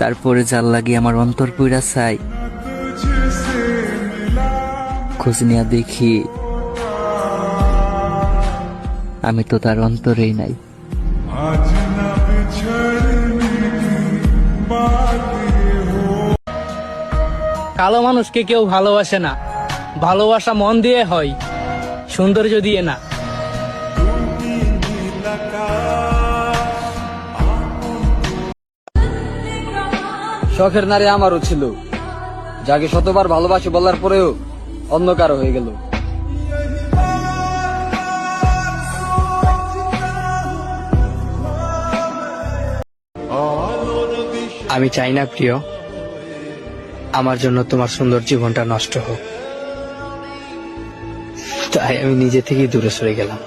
তারপরে যার লাগি আমার অন্তর পুইরা চাই। খোঁজ নিয়া দেখি আমি তো তার অন্তরেই নাই। কালো মানুষকে কেউ ভালোবাসে না। ভালোবাসা মন দিয়ে হয়, সৌন্দর্য দিয়ে না। শখের নারী আমারও ছিল, যাকে শতবার ভালোবাসি বলার পরেও অন্য কারও হয়ে গেল। আমি চাই না প্রিয়, আমার জন্য তোমার সুন্দর জীবনটা নষ্ট হোক। তাই আমি নিজে থেকেই দূরে সরে গেলাম।